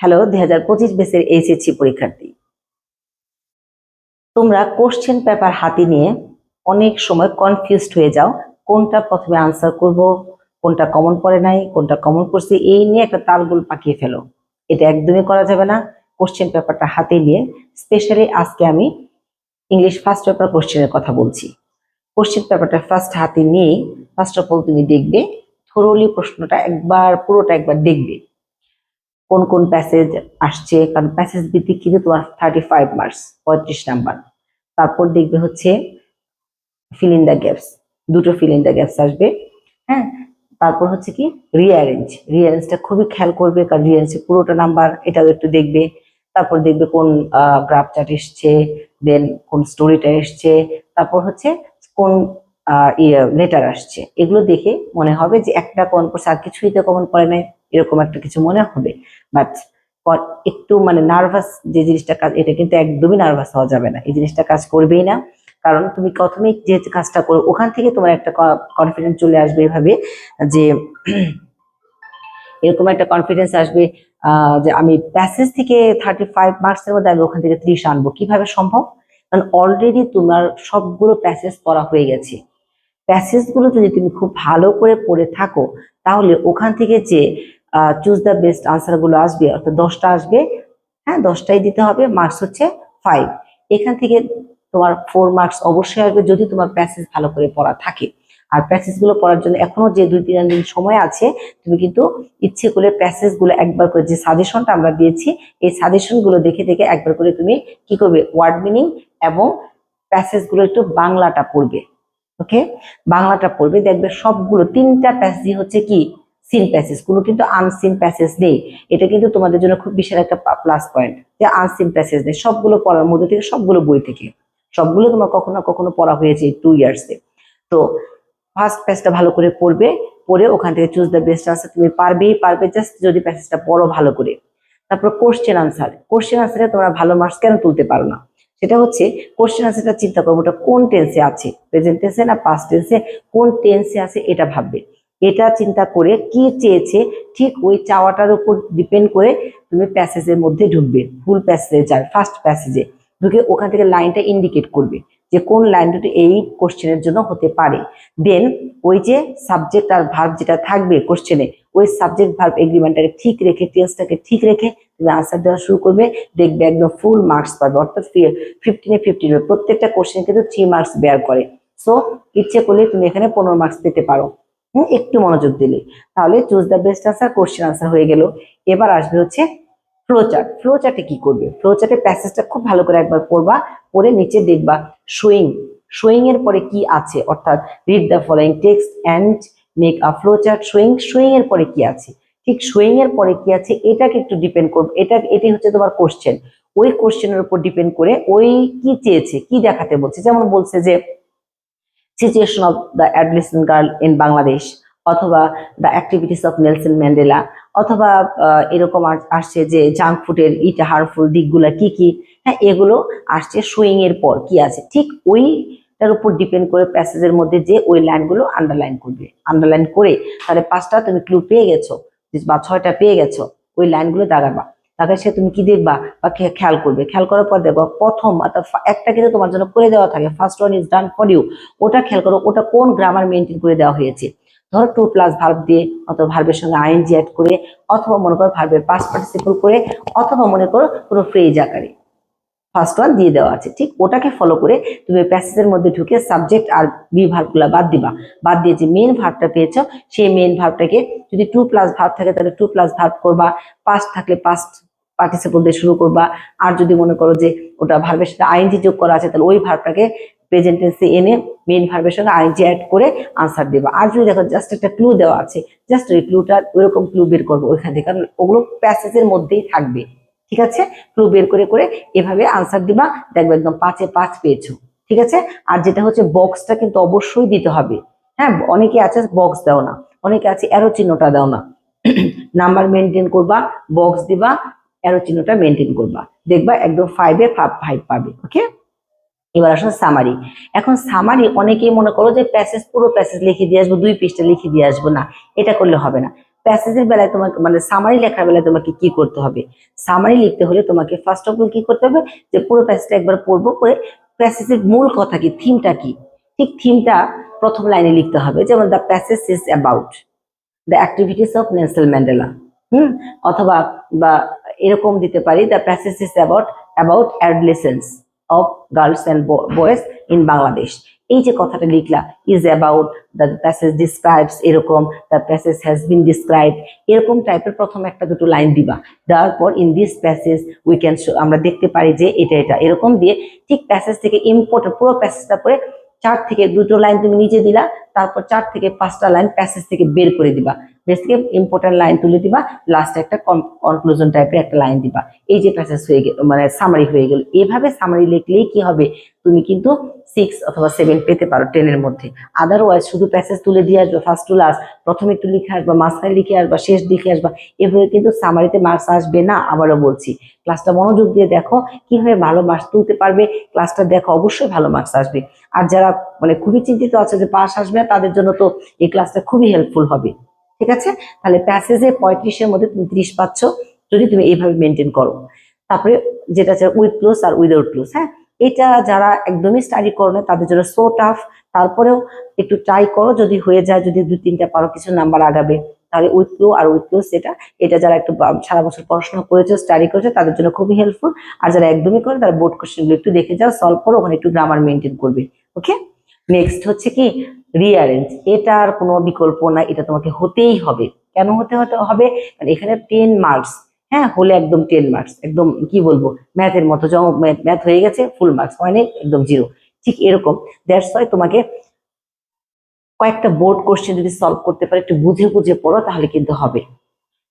Hello, দুই হাজার পঁচিশ বেসের এইচএসসি পরীক্ষার্থী। তোমরা কোশ্চেন পেপার হাতে নিয়ে অনেক সময় কনফিউজড হয়ে যাও, কোনটা প্রথমে আনসার করব, কোনটা কমন পড়ে নাই, কোনটা কমন পড়ছে, এই নিয়ে একটা তালগোল পাকিয়ে ফেলো। এটা একদমই করা যাবে না। কোশ্চেন পেপারটা হাতে নিয়ে স্পেশালি আজকে আমি ইংলিশ ফার্স্ট পেপার কোশ্চেনের কথা বলছি। কোশ্চেন পেপারটা ফার্স্ট হাতে নিয়ে ফার্স্ট অফ অল তুমি দেখবে থরোলি প্রশ্নটা একবার, পুরোটা একবার দেখবে। কোন কোন প্যাসেজ আসছে? কারণ প্যাসেজ ভিত্তিক কিন্তু তোমার থার্টি ফাইভ মার্কস পঁয়ত্রিশ নাম্বার। তারপর দেখবে হচ্ছে ফিল ইন দ্য গ্যাপস দুটো ফিল ইন দ্য গ্যাপস আসবে হ্যাঁ? তারপর হচ্ছে কি রিঅ্যারেঞ্জ রিঅ্যারেঞ্জটা খুবই খেয়াল করবে, কারণ রিঅ্যারেঞ্জে পুরোটা নাম্বার এটাও একটু দেখবে। তারপর দেখবে কোন গ্রাফ চার্ট এসছে দেন কোন স্টোরিটা এসছে, তারপর হচ্ছে কোন লেটার আসছে। এগুলো দেখে মনে হবে যে একটা কমন পড়ছে আর কিছুই তো কমন পড়ে নাই। এরকম একটা কিছু মনে হবে। বাট একটু মানে নার্ভাস যে জিনিসটা কাজ, এটা কিন্তু একদমই নার্ভাস হওয়া যাবে না। এই জিনিসটা কাজ করবেই না। কারণ তুমি প্রথমেই যে কাজটা করো, ওখান থেকে তোমার একটা কনফিডেন্স চলে আসবে এভাবে যে এরকম একটা কনফিডেন্স আসবে যে আমি প্যাসেজ থেকে থার্টি ফাইভ মার্কসের মধ্যে আমি ওখান থেকে ত্রিশ আনব। কীভাবে সম্ভব? কারণ অলরেডি তোমার সবগুলো প্যাসেজ পড়া হয়ে গেছে। প্যাসেজগুলো যদি তুমি খুব ভালো করে পড়ে থাকো, তাহলে ওখান থেকে যে চুজ দ্য বেস্ট আনসারগুলো আসবে, অর্থাৎ দশটা আসবে। হ্যাঁ দশটাই দিতে হবে মার্কস হচ্ছে ফাইভ এখান থেকে তোমার ফোর মার্কস অবশ্যই আসবে যদি তোমার প্যাসেজ ভালো করে পড়া থাকে। আর প্যাসেজগুলো পড়ার জন্য এখনও যে দুই তিন দিন সময় আছে, তুমি কিন্তু ইচ্ছে করে প্যাসেজগুলো একবার করে, যে সাজেশনটা আমরা দিয়েছি, এই সাজেশনগুলো দেখে দেখে একবার করে তুমি কি করবে? ওয়ার্ড মিনিং এবং প্যাসেজগুলো একটু বাংলাটা পড়বে। ওকে বাংলাটা পড়বে, দেখবে সবগুলো তিনটা প্যাসেজই হচ্ছে কি? সিন প্যাসেজ কোনো কিন্তু আনসিন প্যাসেজ নেই। এটা কিন্তু তোমাদের জন্য খুব বিশাল একটা প্লাস পয়েন্ট যে আনসিন প্যাসেজ নেই। সবগুলো পড়ার মধ্যে থেকে, সবগুলো বই থেকে। সবগুলো তোমার কখনো কখনো পড়া হয়েছে টু ইয়ার্সে তো ফার্স্ট প্যাসটা ভালো করে পড়বে, পড়ে ওখান থেকে চুজ দ্য বেস্ট আনসার তুমি পারবেই পারবে জাস্ট যদি প্যাসেজটা পড়ো ভালো করে। তারপর কোশ্চেন আনসার কোশ্চেন আনসারে তোমরা ভালো মার্কস কেন তুলতে পারো না? সেটা হচ্ছে কোশ্চেন আনসারটা চিন্তা করব ওটা কোন টেন্সে আছে প্রেজেন্ট টেন্সে না পাস্ট টেন্সে কোন টেন্সে আছে এটা ভাববে। এটা চিন্তা করে কি চেয়েছে, ঠিক ওই চাওয়াটার উপর ডিপেন্ড করে তুমি প্যাসেজের মধ্যে ঢুকবে ফুল প্যাসেজে যাবে ফার্স্ট প্যাসেজে ঢুকে ওখান থেকে লাইনটা ইন্ডিকেট করবে যে কোন লাইন দুটো এই কোশ্চেনের জন্য হতে পারে। দেন ওই যে সাবজেক্ট আর ভার্ব যেটা থাকবে কোশ্চেনে ওই সাবজেক্ট ভার্ব এগ্রিমেন্টটাকে ঠিক রেখে টেন্সটাকে ঠিক রেখে তুমি আনসার দেওয়া শুরু করবে, দেখবে একদম ফুল মার্কস পাবে, অর্থাৎ ফিফটিনে ফিফটিন প্রত্যেকটা কোশ্চেন কিন্তু থ্রি মার্কস বেয়ার করে। সো ইচ্ছে করলে তুমি এখানে পনেরো মার্কস পেতে পারো। হুম একটু মনোযোগ দিলে তাহলে choose the best answer question answer হয়ে গেল। এবার আসবে হচ্ছে ফ্লো চার্ট ফ্লো চার্টে কি করবে? ফ্লো চার্টে প্যাসেজটা খুব ভালো করে একবার পড়বা, পড়ে নিচে দেখবা শোয়িং শোয়িং এর পরে কি আছে? অর্থাৎ read the following text and make a flow chart showing showing এর পরে কি আছে? ঠিক শোয়িং এর পরে কি আছে? এটাকে একটু ডিপেন্ড করবে। এটা, এটাই হচ্ছে তোমার কোশ্চেন ওই কোশ্চেনের উপর ডিপেন্ড করে ওই কি চেয়েছে, কি দেখাতে বলছে? যেমন বলছে যে situation of the adolescent girl in Bangladesh অথবা the activities of Nelson Mandela অথবা এরকম আসছে যে জাঙ্ক ফুডের ইটা হার্মফুল দিকগুলা কি কি হ্যাঁ এগুলো আসছে সুইং এর পর কি আছে। ঠিক ওইটার উপর ডিপেন্ড করে প্যাসেজের মধ্যে যে ওই লাইনগুলো আন্ডারলাইন করবে। আন্ডারলাইন করে তাহলে পাঁচটা তুমি ক্লু পেয়ে গেছো, বা ছয়টা পেয়ে গেছো, ওই লাইনগুলো দাগাবা। তাকে সে তুমি কি দেখবা বা খেয়াল করবে? খেয়াল করার পর দেখো প্রথম অর্থাৎ একটা কিন্তু তোমার জন্য করে দেওয়া থাকে। First one is done for you ওটা খেয়াল করো, ওটা কোন গ্রামার মেনটেন করে দেওয়া হয়েছে? ধরো টু প্লাস ভার্ব দিয়ে অথবা ভার্বের সঙ্গে আইএনজি অ্যাড করে, অথবা মনে করো ভার্বের পাস পার্টিসিপল করে, অথবা মনে করো কোনো ফ্রেজ আকারে। ফার্স্ট ওয়ান দিয়ে দেওয়া আছে। ঠিক ওটাকে ফলো করে তুমি প্যাসেজের মধ্যে ঢুকে সাবজেক্ট আর বি ভার্বগুলো বাদ দিবা। বাদ দিয়ে যে মেন ভার্বটা পেয়েছ, সেই মেন ভার্বটাকে যদি টু প্লাস ভার্ব থাকে, তাহলে টু প্লাস ভার্ব করবা। পাস্ট থাকলে পাস্ট পার্টিসিপল দিয়ে শুরু করবা। আর যদি মনে করো যে ওটা ভার্বের সাথে আইএনজি যোগ করা আছে, তাহলে ওই ভার্বটাকে প্রেজেন্ট টেন্সে এনে মেন ভার্বের সঙ্গে আইএনজি অ্যাড করে আনসার দেবা। আর যদি দেখো জাস্ট একটা ক্লু দেওয়া আছে জাস্ট ওই ক্লুটা ওইরকম ক্লু বের করব ওইখান থেকে। কারণ ওগুলো প্যাসেজের মধ্যেই থাকবে। ঠিক আছে? ক্লু বের করে করে এভাবে আনসার দিবা। দেখবে একদম পাঁচে পাঁচ পেয়েছ। ঠিক আছে? আর যেটা হচ্ছে বক্সটা কিন্তু অবশ্যই দিতে হবে। হ্যাঁ অনেকে আছে বক্স দাও না। অনেকে আছে অ্যারো চিহ্নটা দাও না। নাম্বার মেনটেন করবা বক্স দিবা অ্যারো চিহ্নটা মেনটেন করবা। দেখবা একদম ফাইভে ফাইভ পাবে ওকে এবার আসুন সামারি এখন সামারি অনেকেই মনে করো যে প্যাসেজ পুরো প্যাসেজ লিখে দিয়ে আসব, দুই পৃষ্ঠা লিখে দিয়ে আসব না। এটা করলে হবে না। প্যাসেজের বেলায় তোমাকে মানে সামারি লেখার বেলায় তোমাকে কি করতে হবে? সামারি লিখতে হলে তোমাকে ফার্স্ট অফ অল কি করতে হবে? যে পুরো প্যাসেজটা একবার পড়ব করে প্যাসেজের মূল কথা কি থিমটা কি? ঠিক থিমটা প্রথম লাইনে লিখতে হবে, যেমন the passage is about the activities of Nelson Mandela hmm? অথবা বা এরকম দিতে পারি the passage is about about adolescence of girls and boys in Bangladesh এই যে কথাটা লিখলা is about the passage describes এরকম the passage has been describe এরকম টাইপের প্রথম একটা দুটো লাইন দিবা। দেওয়ার পর in this passage we can আমরা দেখতে পারি যে এটা এটা। এরকম দিয়ে ঠিক প্যাসেজ থেকে ইম্পর্টেন্ট পুরো প্যাসেজটা পরে চার থেকে দুটো লাইন তুমি নিজে দিলা, তারপর চার থেকে পাঁচটা লাইন প্যাসেজ থেকে বের করে দিবা। থেকে ইম্পর্টেন্ট লাইন তুলে দিবা লাস্টে একটা কনক্লুশন টাইপের একটা লাইন দিবা। এই যে প্যাসেজ হয়ে গেল মানে সামারি হয়ে গেল। এভাবে সামারি লিখলেই কি হবে? তুমি কিন্তু সিক্স অথবা সেভেন পেতে পারো টেনের মধ্যে। আদারওয়াইজ শুধু প্যাসেজ তুলে দিয়ে আসবে ফার্স্ট টু লাস্ট প্রথমে একটু লিখে আসবা, মাঝখানে লিখে আসবা, শেষ লিখে আসবা। এভাবে কিন্তু সামারিতে মার্কস আসবে না, আবারও বলছি। ক্লাসটা মনোযোগ দিয়ে দেখো, কীভাবে ভালো মার্কস তুলতে পারবে। ক্লাসটা দেখো, অবশ্যই ভালো মার্কস আসবে। আর যারা মানে খুবই চিন্তিত আছে যে পাস আসবে তাদের জন্য তো এই ক্লাসটা খুবই হেল্পফুল হবে। ঠিক আছে? তাহলে প্যাসেজে পঁয়ত্রিশের মধ্যে তুমি ত্রিশ পাচ্ছ, যদি তুমি এইভাবে মেনটেন করো। তারপরে যেটা আছে উইথ ক্লোজ আর উইদাউট ক্লোজ হ্যাঁ? এটা যারা একদমই স্টাডি করো না, তাদের জন্য সো টাফ তারপরেও একটু ট্রাই করো, যদি হয়ে যায়, যদি দু, তিনটা পারো, কিছু নাম্বার আগাবে। তাহলে উইথ ক্লো আর উইথ ক্লোজ যেটা এটা যারা একটু সারা বছর পড়াশোনা করেছে স্টাডি করেছে, তাদের জন্য খুবই হেল্পফুল আর যারা একদমই করে তারা বোর্ড কোশ্চেনগুলো একটু দেখে যাও সলভ করো, ওখানে একটু গ্রামার মেনটেন করবে। ওকে নেক্সট হচ্ছে কি? রিয়ারেঞ্জ এটার কোনো বিকল্প না, এটা তোমাকে হতেই হবে। কেন হতে হতে হবে? কারণ এখানে টেন মার্কস হ্যাঁ হলে একদম টেন মার্কস একদম কি বলব ম্যাথের মতো ম্যাথ হয়ে গেছে ফুল মার্কস হয়নি একদম জিরো ঠিক এরকম। দ্যাটস ওয়াই তোমাকে কয়েকটা বোর্ড কোশ্চেন যদি সলভ করতে পারে, একটু বুঝে বুঝে পড়ো, তাহলে কিন্তু হবে।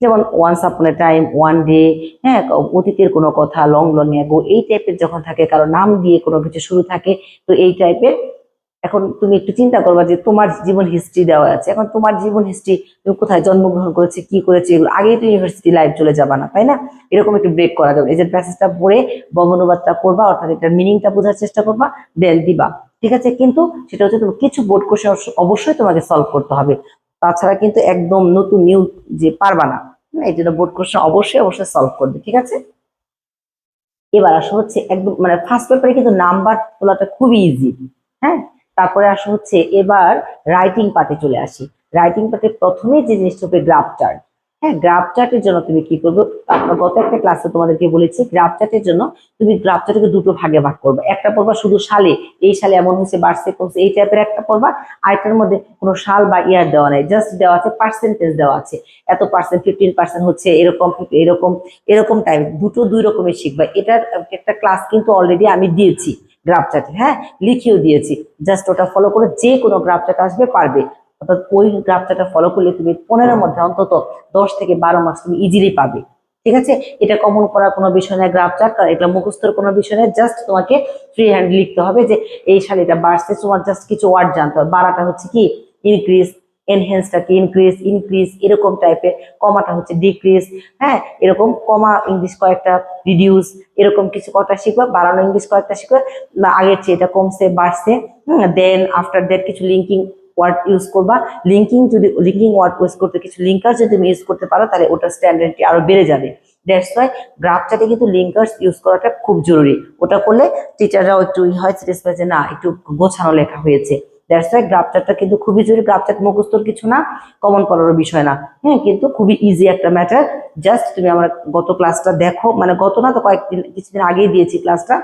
যেমন ওয়ান্স আপন এ টাইম ওয়ান ডে হ্যাঁ অতীতের কোনো কথা লং লং অ্যাগো এই টাইপের যখন থাকে, কারও নাম দিয়ে কোনো কিছু শুরু থাকে, তো এই টাইপের এখন তুমি একটু চিন্তা করবা যে তোমার জীবন হিস্ট্রি দেওয়া আছে। এখন তোমার জীবন হিস্ট্রি তুমি কোথায় জন্মগ্রহণ করেছে কি করেছে এগুলো আগেই তো ইউনিভার্সিটি লাইফ চলে যাবা না তাই না? এরকম একটু ব্রেক করা যাবে। যে প্যাসেজটা পড়ে বঙ্গানুবাদটা করবা অর্থাৎ এটার মিনিংটা বোঝার চেষ্টা করবা দেন দিবা। ঠিক আছে? কিন্তু সেটা হচ্ছে তুমি কিছু বোর্ড কোশ্চেন অবশ্যই তোমাকে সলভ করতে হবে। তাছাড়া কিন্তু একদম নতুন নিউ যে পারবা না হ্যাঁ, এই জন্য বোর্ড কোশ্চেন অবশ্যই অবশ্যই সলভ করবে ঠিক আছে? এবার আসা হচ্ছে একদম মানে ফার্স্ট পেপারে কিন্তু নাম্বার তোলাটা খুবই ইজি হ্যাঁ? তারপরে আসা হচ্ছে এবার রাইটিং পার্টে চলে আসি। রাইটিং পার্টে প্রথমে যে জিনিসটা হবে গ্রাফ চার্ট হ্যাঁ গ্রাফ চার্টের জন্য তুমি কি করবে? আমরা গত একটা ক্লাসে তোমাদেরকে বলেছি গ্রাফ চার্টের জন্য তুমি গ্রাফ চার্টকে দুটো ভাগে ভাগ করবে। একটা পড়বা শুধু সালে, এই সালে এমন হয়েছে, বাড়ছে, কমছে, এই টাইপের একটা পড়বা। আরেকটার মধ্যে কোনো সাল বা ইয়ার দেওয়া নেই জাস্ট দেওয়া আছে পার্সেন্টেজ দেওয়া আছে। এত পার্সেন্ট ফিফটিন পার্সেন্ট হচ্ছে এরকম এরকম এরকম টাইপ দুটো দুই রকমের শিখবা। এটার একটা ক্লাস কিন্তু অলরেডি আমি দিয়েছি। গ্রাফ চার্টে হ্যাঁ? লিখিয়েও দিয়েছি। জাস্ট ওটা ফলো করে যে কোনো গ্রাফ চার্ট আসবে, পারবে। অর্থাৎ ওই গ্রাফ চার্টটা ফলো করলে তুমি পনেরোর মধ্যে অন্তত দশ থেকে বারো মার্কস তুমি ইজিলি পাবে। ঠিক আছে? এটা কমন করার কোনো বিষয় নয় গ্রাফ চার্ট কারণ এটা মুখস্থর কোনো বিষয় নয়। জাস্ট তোমাকে ফ্রি হ্যান্ড লিখতে হবে যে, এই সালে এটা বাড়ছে, তোমার জাস্ট কিছু ওয়ার্ড জানতে হবে। বাড়াটা হচ্ছে কি? ইনক্রিজ এনহেন্সটা কি ইনক্রিজ ইনক্রিজ এরকম টাইপের কমাটা হচ্ছে ডিক্রিজ হ্যাঁ? এরকম কমা ইংলিশ কয়েকটা রিডিউস এরকম কিছু কটা শিখবা, বাড়ানো ইংলিশ কয়েকটা শিখবা আগের চেয়ে এটা কমছে, বাড়ছে দেন আফটার দ্যাট কিছু লিঙ্কিং ওয়ার্ড ইউজ করবা। লিঙ্কিং যদি লিঙ্কিং ওয়ার্ড ইউজ করতে কিছু লিঙ্কার যদি তুমি ইউজ করতে পারো, তাহলে ওটার স্ট্যান্ডার্ডটি আরও বেড়ে যাবে। দ্যাটস কিন্তু লিঙ্কার্স ইউজ করাটা খুব জরুরি। ওটা করলে টিচাররাও একটু হয় যে না, একটু গোছানো লেখা হয়েছে। দ্যাটস ওয়াই গ্রাফ চার্টটা কিন্তু খুবই জরুরি। গ্রাফ চার্ট মুখস্থর কিছু না কমন পড়ারও বিষয় না। হ্যাঁ কিন্তু খুবই ইজি একটা ম্যাটার জাস্ট তুমি আমার গত ক্লাসটা দেখো। মানে গত না, তো কয়েকদিন, কিছুদিন আগেই দিয়েছি ক্লাসটা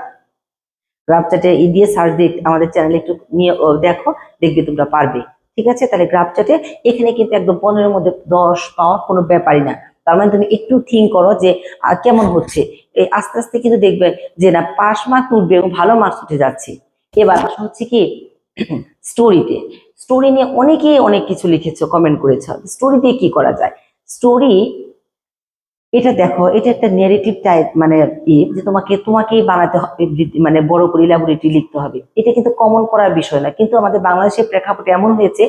গ্রাফ চার্টে ই দিয়ে সার্চ দিয়ে আমাদের চ্যানেলে একটু নিয়ে দেখো। দেখবে তোমরা পারবে। ঠিক আছে? তাহলে গ্রাফ চার্টে এখানে কিন্তু একদম পনেরোর মধ্যে দশ পাওয়া কোনো ব্যাপারই না। তার মানে তুমি একটু থিঙ্ক করো যে কেমন হচ্ছে। এই আস্তে আস্তে কিন্তু দেখবে যে না পাস মার্ক উঠবে এবং ভালো মার্কস উঠে যাচ্ছে। এবার হচ্ছে কি? স্টোরিতে স্টোরি নিয়ে অনেকেই অনেক কিছু লিখেছো কমেন্ট করেছ। স্টোরি দিয়ে কি করা যায়? স্টোরি এটা দেখো, এটা একটা নেগেটিভ টাইপ মানে ই, যে তোমাকে, তোমাকেই বানাতে হবে মানে বড় করে ইলাবোরেটরি লিখতে হবে। এটা কিন্তু কমন করার বিষয় না, কিন্তু আমাদের বাংলাদেশের প্রেক্ষাপটে এমন হয়েছে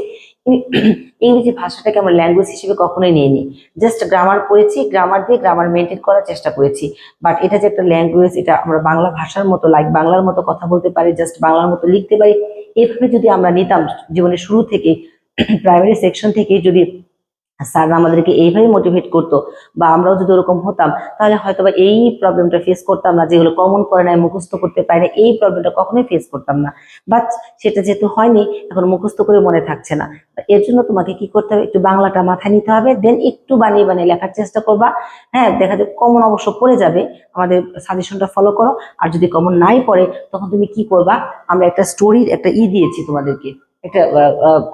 ইংরেজি ভাষাটাকে আমরা ল্যাঙ্গুয়েজ হিসেবে কখনোই নিইনি। জাস্ট গ্রামার পড়েছি গ্রামার দিয়ে গ্রামার মেনটেন করার চেষ্টা করেছি। বাট এটা যে একটা ল্যাঙ্গুয়েজ এটা আমরা বাংলা ভাষার মতো লাইক বাংলার মতো কথা বলতে পারি জাস্ট বাংলার মতো লিখতে পারি, এভাবে যদি আমরা নিতাম জীবনের শুরু থেকে প্রাইমারি সেকশন থেকে যদি স্যার আমাদেরকে এইভাবে মোটিভেট করতো, বা আমরাও যদি ওরকম হতাম, তাহলে হয়তো বা এই প্রবলেমটা ফেস করতাম না যেগুলো কমন করে নাই, মুখস্থ করতে পারে না এই প্রবলেমটা কখনোই ফেস করতাম না। বাট সেটা যেহেতু হয়নি, এখন মুখস্থ করে মনে থাকছে না। এর জন্য তোমাকে কি করতে হবে, একটু বাংলাটা মাথায় নিতে হবে দেন একটু বানিয়ে বানিয়ে লেখার চেষ্টা করবা। হ্যাঁ দেখা যায় কমন অবশ্য পড়ে যাবে, আমাদের সাজেশনটা ফলো করো। আর যদি কমন নাই পড়ে, তখন তুমি কি করবা? আমরা একটা স্টোরির একটা ই দিয়েছি তোমাদেরকে। একটা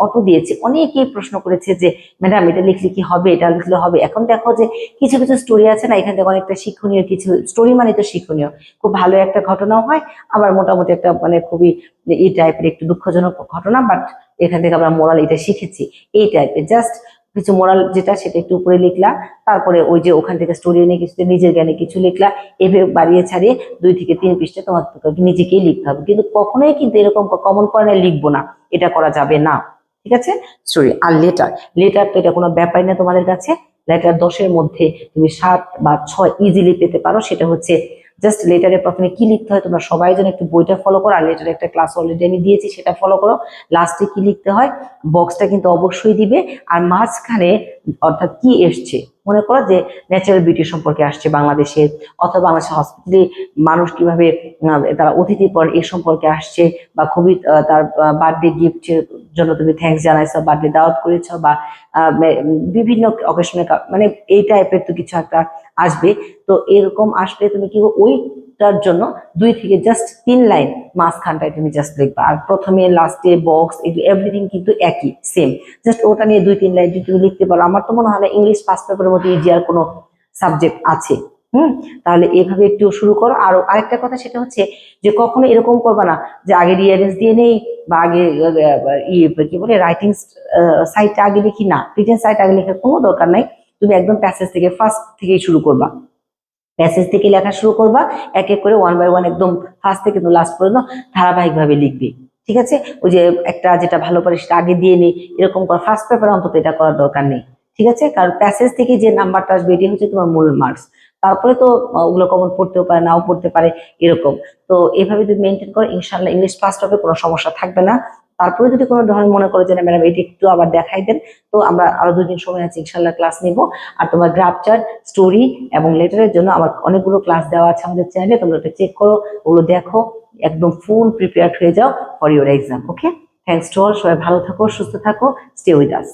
অটো দিয়েছে। অনেকেই প্রশ্ন করেছে যে, ম্যাডাম, এটা লিখলে কি হবে? এটা লিখলে হবে? এখন দেখো যে, কিছু কিছু স্টোরি আছে না, এখান থেকে অনেকটা শিক্ষণীয় কিছু স্টোরি মানে তো শিক্ষণীয়। খুব ভালো একটা ঘটনাও হয়, আবার মোটামুটি একটা মানে খুবই এই টাইপের একটু দুঃখজনক ঘটনা বাট এখান থেকে আমরা মোরাল এটা শিখেছি। এই টাইপের জাস্ট কিছু মোরাল যেটা সেটা একটু উপরে লিখলা, তারপরে ওই যে ওখান থেকে স্টোরি এনে কিছু, নিজের জ্ঞানে কিছু লিখলা, এভাবে বাড়িয়ে ছাড়িয়ে দুই থেকে তিন পৃষ্ঠে তোমার নিজেকেই লিখতে হবে। কিন্তু কখনোই কিন্তু এরকম কমন পড়ানে লিখব না, এটা করা যাবে না। ঠিক আছে? স্টোরি আর লেটার লেটার তো এটা কোনো ব্যাপার না তোমাদের কাছে। লেটার দশের মধ্যে তুমি সাত বা ছয় ইজিলি পেতে পারো, সেটা হচ্ছে জাস্ট লেটারে প্রথমে কি লিখতে হয়? তোমরা সবাই যেন একটু বইটা ফলো করো। আর লেটারে একটা ক্লাস অলরেডি আমি দিয়েছি, সেটা ফলো করো। লাস্টে কি লিখতে হয়? বক্সটা কিন্তু অবশ্যই দিবে। আর মাঝখানে, অর্থাৎ কি এসছে? মনে করো যে ন্যাচারাল বিউটি সম্পর্কে আসছে বাংলাদেশে, অথবা বাংলাদেশের হসপিটালে মানুষ কীভাবে তারা অতিথি পর এ সম্পর্কে আসছে, বা খুবই তার বার্থডে গিফটের জন্য তুমি থ্যাংকস জানাইছো বার্থডে দাওয়াত করেছ, বা বিভিন্ন অকেশনে মানে এই টাইপের তো কিছু একটা আসবে তো এরকম আসলে তুমি কি করবে? ওইটার জন্য দুই থেকে জাস্ট তিন লাইন মাঝখানটায় তুমি জাস্ট লিখবা আর প্রথমে লাস্টে বক্স এভরিথিং কিন্তু একই সেম জাস্ট ওটা নিয়ে দুই তিন লাইন যদি তুমি লিখতে পারো আমার তো মনে হয় না ইংলিশ ফার্স্ট পেপারের মধ্যে ইজি আর কোনো সাবজেক্ট আছে। হুম? তাহলে এভাবে একটু শুরু করো। আর আরেকটা কথা সেটা হচ্ছে যে কখনো এরকম করবে না যে আগে রিয়ারেন্স দিয়ে নেই বা আগে আহ, ই কি বলে রাইটিং সাইটটা আগে লিখি না। রিটেন সাইট আগে লেখার কোনো দরকার নাই। তুমি একদম প্যাসেজ থেকে ফার্স্ট থেকেই শুরু করবা। প্যাসেজ থেকে লেখা শুরু করবা, এক এক করে ওয়ান বাই ওয়ান একদম ফার্স্ট থেকে লাস্ট পর্যন্ত ধারাবাহিকভাবে লিখবে, ঠিক আছে? ওই যে একটা যেটা ভালো পারে সেটা আগে দিয়ে নেই এরকম করা ফার্স্ট পেপার অন্তত এটা করার দরকার নেই, ঠিক আছে? কারণ প্যাসেজ থেকে যে নাম্বারটা আসবে এটি হচ্ছে তোমার মূল মার্কস তারপরে তো ওগুলো কমন পড়তেও পারে, নাও পড়তে পারে, এরকম, তো এভাবে যদি মেনটেন করো ইনশাল্লাহ ইংলিশ ফার্স্ট হবে, কোনো সমস্যা থাকবে না। তারপরে যদি কোনো ধরনের মনে করো যে, না ম্যাডাম, এটি একটু আবার দেখাই দেন, তো আমরা আরও দুদিন সময় আছে ইনশাল্লাহ ক্লাস নিব। আর তোমার গ্রাফচার স্টোরি এবং লেটারের জন্য আমার অনেকগুলো ক্লাস দেওয়া আছে আমাদের চ্যানেলে তোমরা ওটা চেক করো, ওগুলো দেখো, একদম ফুল প্রিপেয়ার হয়ে যাও for your exam okay thanks to all সবাই ভালো থাকো, সুস্থ থাকো স্টে উইথ আস